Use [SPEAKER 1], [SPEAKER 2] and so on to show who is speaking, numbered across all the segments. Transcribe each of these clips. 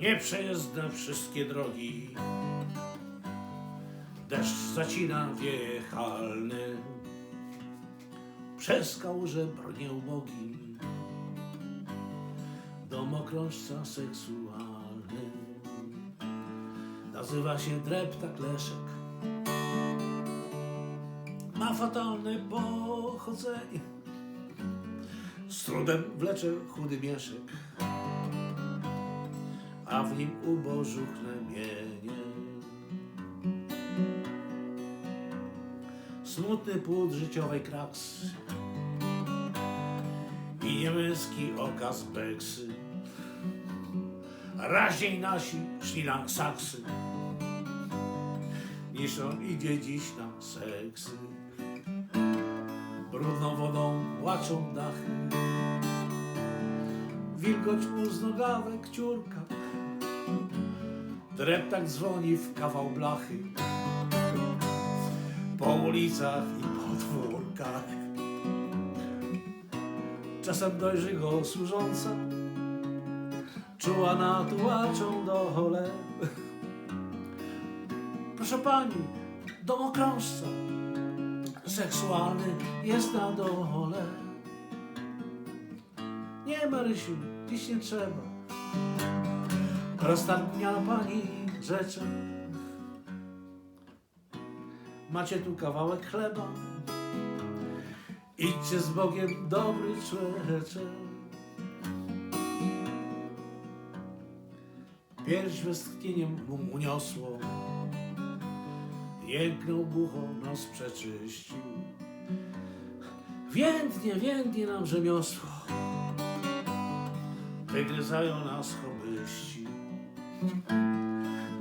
[SPEAKER 1] Nieprzejezdne wszystkie drogi. Deszcz zacina wiechalny. Przez kałuże brnie ubogi. Domokrążca seksualny. Nazywa się dreptak Leszek. Ma fatalne pochodzenie. Z trudem wlecze chudy mieszek a w nim ubożuchne mienie. Smutny płód życiowej kraksy i niemyski okaz beksy. Raźniej nasi szli na saksy, niż on idzie dziś na seksy. Brudną wodą płaczą dachy, wilgoć mu z nogawek ciurka. Dreptak dzwoni w kawał blachy. Po ulicach i podwórkach Czasem dojrzy go służąca. Czuła na tułaczą dole Proszę pani, domokrążca Seksualny jest na dole. Nie Marysiu, dziś nie trzeba Roztargnia pani rzeczy. Macie tu kawałek chleba. Idźcie z Bogiem, dobry człowiecze. Pierś westchnieniem mu uniosło. Jęknął bucho, nos przeczyścił. Więdnie, więdnie nam rzemiosło. Wygryzają nas hobyści.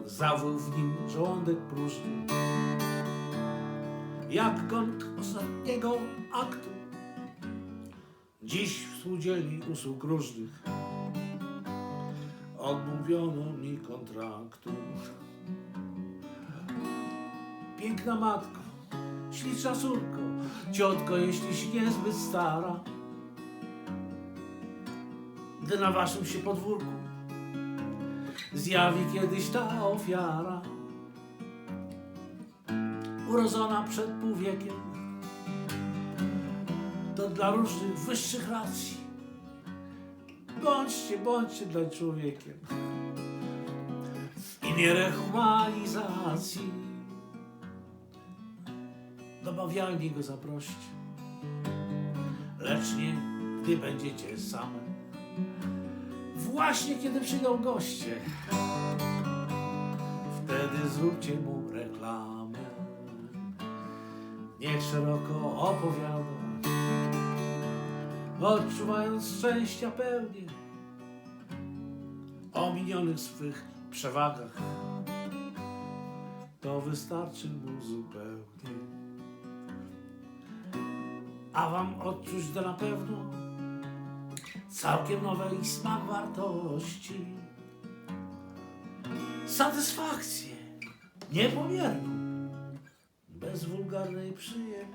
[SPEAKER 1] Zawół w nim żołądek próżny. Jak gong ostatniego aktu. Dziś w spółdzielni usług różnych odmówiono mi kontraktu. Piękna matko, śliczna córko, ciotko, jeśli się niezbyt stara, gdy na waszym się podwórku zjawi kiedyś ta ofiara. Urodzona przed półwiekiem, to dla różnych wyższych racji. Bądźcie, bądźcie dla człowiekiem. W imię rehumanizacji. Do bawialni go zaproście, lecz nie, gdy będziecie same właśnie kiedy przyjdą goście. Wtedy zróbcie mu reklamę. Niech szeroko opowiada, odczuwając szczęścia pełnię o minionych swych przewagach. To wystarczy mu zupełnie. A wam odczuć da na pewno całkiem nowy ich smak wartości. Satysfakcję niepomierną, bez wulgarnej przyjemności.